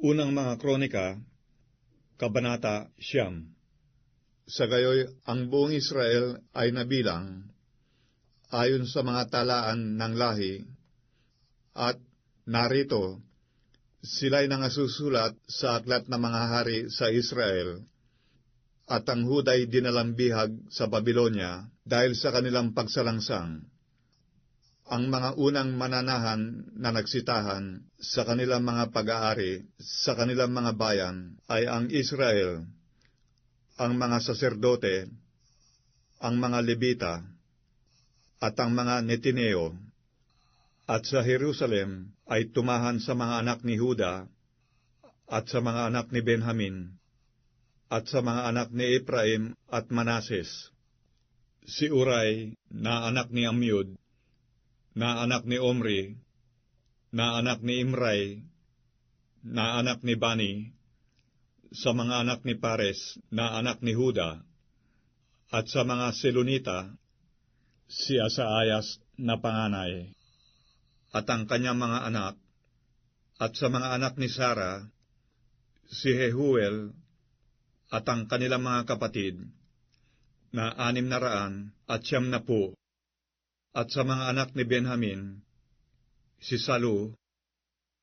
Unang mga kronika, Kabanata Siyam. Sa gayoy, ang buong Israel ay nabilang. Ayon sa mga talaan ng lahi, at narito, sila'y nangasusulat sa aklat ng mga hari sa Israel, at ang Huday dinalambihag sa Babylonia dahil sa kanilang pagsalangsang ang mga unang mananahan na nagsitahan sa kanilang mga pag-aari sa kanilang mga bayan ay ang Israel, ang mga saserdote, ang mga Levita, at ang mga Netineo. At sa Jerusalem ay tumahan sa mga anak ni Huda at sa mga anak ni Benjamin at sa mga anak ni Ephraim at Manases. Si Uray na anak ni Amyud na anak ni Omri, na anak ni Imray, na anak ni Bani, sa mga anak ni Pares, na anak ni Huda, at sa mga Selunita, si Asaayas na panganay, at ang kanyang mga anak, at sa mga anak ni Sara, si Jehuel, at ang kanilang mga kapatid, na anim na raan at siyam na po, at sa mga anak ni Benjamin, si Salu,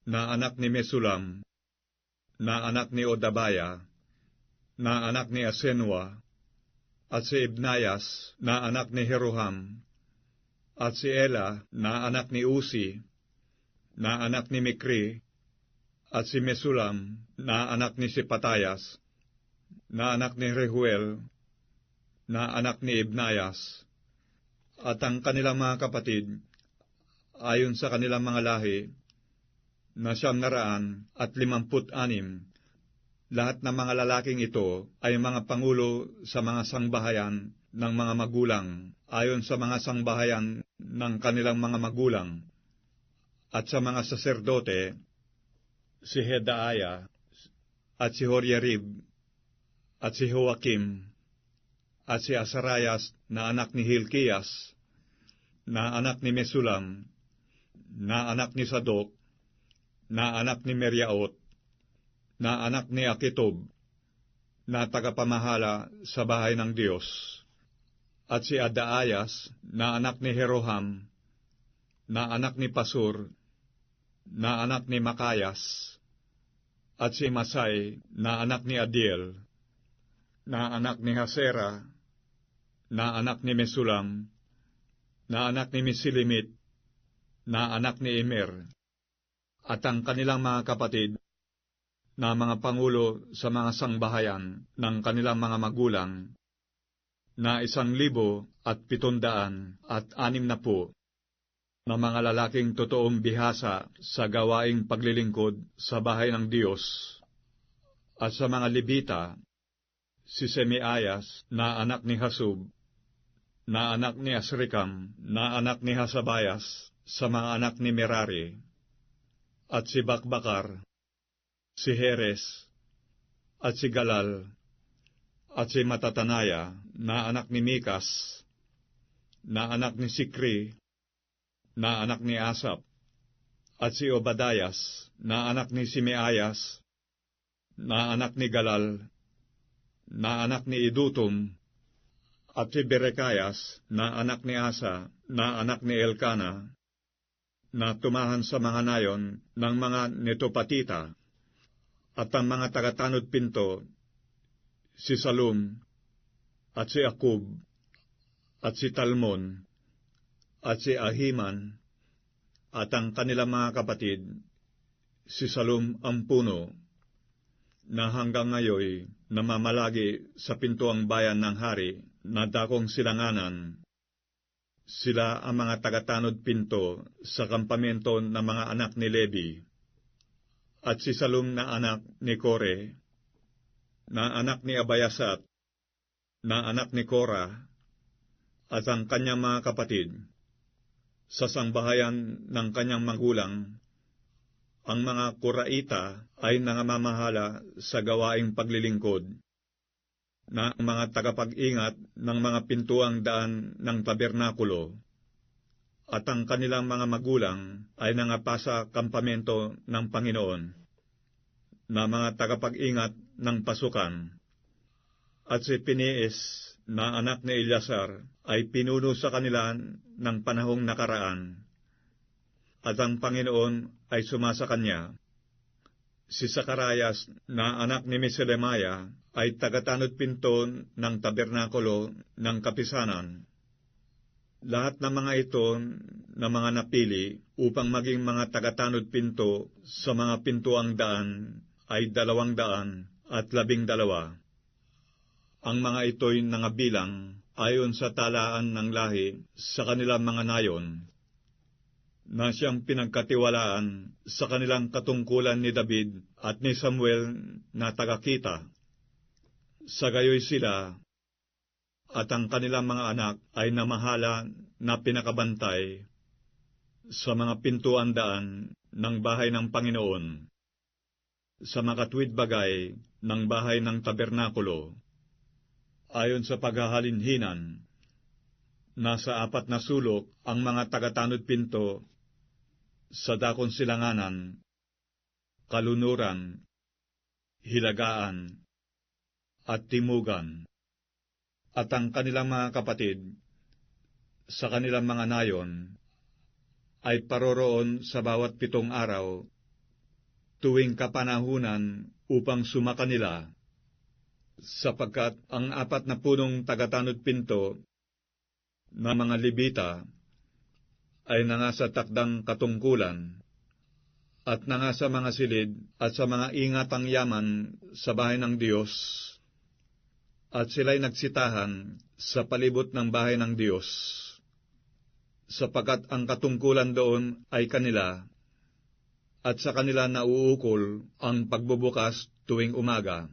na anak ni Mesulam, na anak ni Odabaya, na anak ni Asenwa, at si Ibnayas, na anak ni Jeroham, at si Ela, na anak ni Usi, na anak ni Mikri, at si Mesulam, na anak ni Sipatayas, na anak ni Rehuel, na anak ni Ibnayas, at ang kanilang mga kapatid, ayon sa kanilang mga lahi, na siyam naraan at limamput anim. Lahat ng mga lalaking ito ay mga pangulo sa mga sangbahayan ng mga magulang, ayon sa mga sangbahayan ng kanilang mga magulang. At sa mga saserdote, si Hedaaya, at si Horyarib, at si Joachim, at si Asarayas na anak ni Hilkias, na anak ni Mesulam, na anak ni Sadok, na anak ni Meriaot, na anak ni Akitob, na tagapamahala sa bahay ng Diyos, at si Adaayas, na anak ni Jeroham, na anak ni Pasur, na anak ni Makayas, at si Masay, na anak ni Adiel, na anak ni Hasera, na anak ni Mesulam, na anak ni Misilimit, na anak ni Emer, at ang kanilang mga kapatid, na mga pangulo sa mga sangbahayan ng kanilang mga magulang, na isang libo at pitundaan at anim na po, na mga lalaking totoong bihasa sa gawaing paglilingkod sa bahay ng Diyos, at sa mga Libita, si Semiayas na anak ni Hasub, na anak ni Asrikam, na anak ni Hasabayas, sa mga anak ni Merari, at si Bakbakar, si Heres, at si Galal, at si Matatanaya, na anak ni Mikas, na anak ni Sikri, na anak ni Asap, at si Obadayas, na anak ni Simeayas, na anak ni Galal, na anak ni Idutum, at si Berekayas, na anak ni Asa, na anak ni Elkana, na tumahan sa mga nayon ng mga netopatita, at ang mga tagatanod pinto, si Salum, at si Akub, at si Talmon, at si Ahiman, at ang kanilang mga kapatid, si Salum ang puno, na hanggang ngayon namamalagi sa pintuang bayan ng hari na dakong silanganan. Sila ang mga tagatanod pinto sa kampamento ng mga anak ni Levi. At si Salum na anak ni Kore, na anak ni Abayasat, na anak ni Kora, at ang kanyang mga kapatid, sa sangbahayan ng kanyang magulang, ang mga Kuraita ay nangamamahala sa gawaing paglilingkod na mga tagapag-ingat ng mga pintuang daan ng tabernakulo, at ang kanilang mga magulang ay nangapasa kampamento ng Panginoon. na mga tagapag-ingat ng pasukan. At si Pinies na anak ni Eliasar ay pinuno sa kanila ng panahong nakaraan. At ang Panginoon ay sumasa kanya. Si Zacarias na anak ni Meselemaya ay tagatanod pinto ng tabernakulo ng kapisanan. Lahat ng mga ito na mga napili upang maging mga tagatanod pinto sa mga pintuang daan ay dalawang daan at labing dalawa. Ang mga ito'y nangabilang ayon sa talaan ng lahi sa kanilang mga nayon, na siyang pinagkatiwalaan sa kanilang katungkulan ni David at ni Samuel na tagakita. Sa gayoy sila at ang kanilang mga anak ay namahala na pinakabantay sa mga pintuan daan ng bahay ng Panginoon, sa makatwid bagay ng bahay ng tabernakulo, ayon sa paghahalinhinan, nasa apat na sulok ang mga tagatanod pinto sa dakon silanganan, kalunuran, hilagaan, at timugan. At ang kanilang mga kapatid sa kanilang mga nayon ay paroroon sa bawat pitong araw tuwing kapanahunan upang sumaka nila sapagkat ang apat na punong tagatanod pinto na mga libita ay nangasa takdang katungkulan at nangasa mga silid at sa mga ingatang yaman sa bahay ng Diyos at sila'y nagsitahan sa palibot ng bahay ng Diyos sapagkat ang katungkulan doon ay kanila at sa kanila nauukol ang pagbubukas tuwing umaga.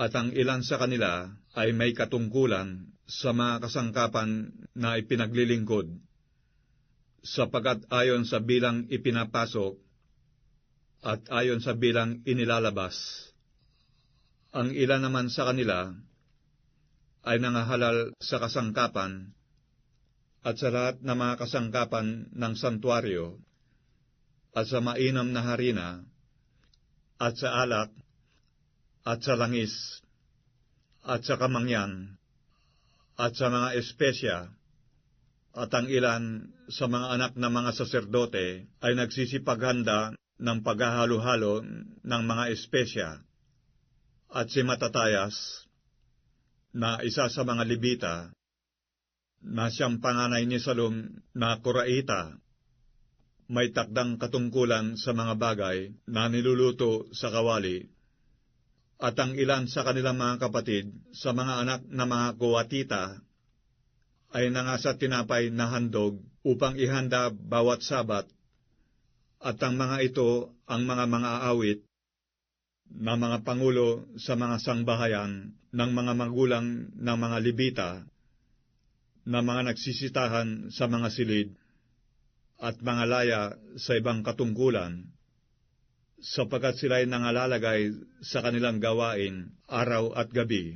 At ang ilan sa kanila ay may katungkulan sa mga kasangkapan na ipinaglilingkod sapagkat ayon sa bilang ipinapasok at ayon sa bilang inilalabas. Ang ilan naman sa kanila ay nangahalal sa kasangkapan at sa lahat ng mga kasangkapan ng santuario at sa mainam na harina at sa alak at sa langis at sa kamangyan at sa mga espesya at ang ilan sa mga anak ng mga saserdote ay nagsisipaghanda ng paghahalo-halo ng mga espesya. At si Matatayas, na isa sa mga libita, na siyang panganay ni Salom na Kuraita, may takdang katungkulan sa mga bagay na niluluto sa kawali, at ang ilan sa kanilang mga kapatid sa mga anak na mga kuwatita ay nangasa tinapay na handog upang ihanda bawat sabat, at ang mga ito ang mga mga awit na mga pangulo sa mga sangbahayan ng mga magulang ng mga libita na mga nagsisitahan sa mga silid at mga laya sa ibang katungkulan, sapagkat sila'y nangalalagay sa kanilang gawain araw at gabi.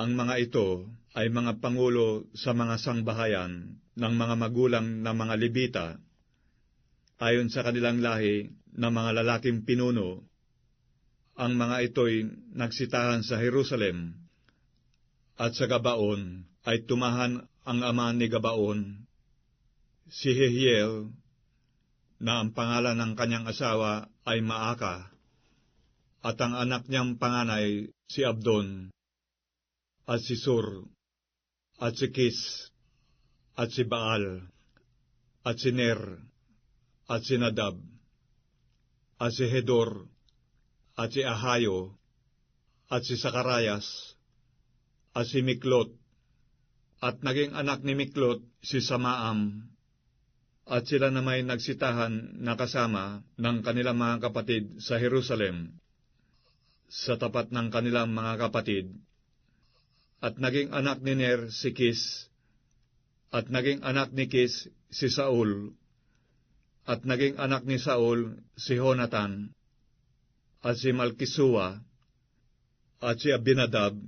Ang mga ito ay mga pangulo sa mga sangbahayan ng mga magulang ng mga libita, ayon sa kanilang lahi ng mga lalaking pinuno. Ang mga ito'y nagsitahan sa Jerusalem, at sa Gabaon ay tumahan ang ama ni Gabaon, si Jehiel, na ang pangalan ng kanyang asawa ay Maaka, at ang anak niyang panganay si Abdon, at si Sur, at si Kis, at si Baal, at si Ner, at si Nadab, at si Hedor, at si Ahayo, at si Sakarayas, at si Miklot, at naging anak ni Miklot si Samaam, at sila na may nagsitahan na kasama ng kanilang mga kapatid sa Jerusalem, sa tapat ng kanilang mga kapatid, at naging anak ni Ner si Kis, at naging anak ni Kis si Saul, at naging anak ni Saul si Honatan, at si Malkisua, at si Abinadab,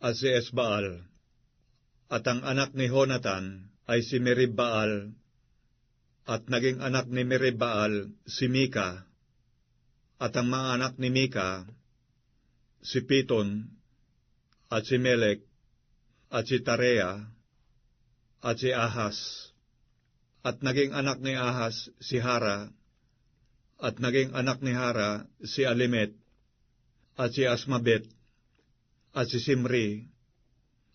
at si Esbaal. At ang anak ni Honatan ay si Meribbaal, at naging anak ni Meribbaal si Mika, At ang mga anak ni Mika, si Piton, at si Melek, at si Tarea, at si Ahas. At naging anak ni Ahas si Hara, at naging anak ni Hara si Alimet, at si Asmabet, at si Simri,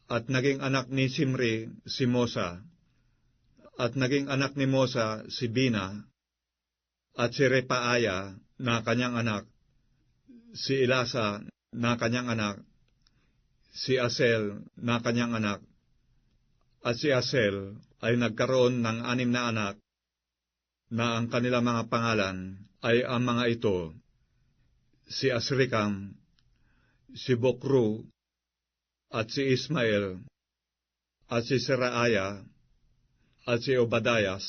at naging anak ni Simri si Mosa, at naging anak ni Mosa si Bina, at si Repaaya na kanyang anak, si Ilasa na kanyang anak, si Asel na kanyang anak, at si Asel ay nagkaroon ng anim na anak, na ang kanila mga pangalan ay ang mga ito, si Asrikam, si Bokru, at si Ismael, at si Seraaya, at si Obadayas,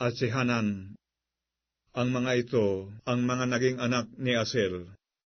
at si Hanan. Ang mga ito ang mga naging anak ni Asel.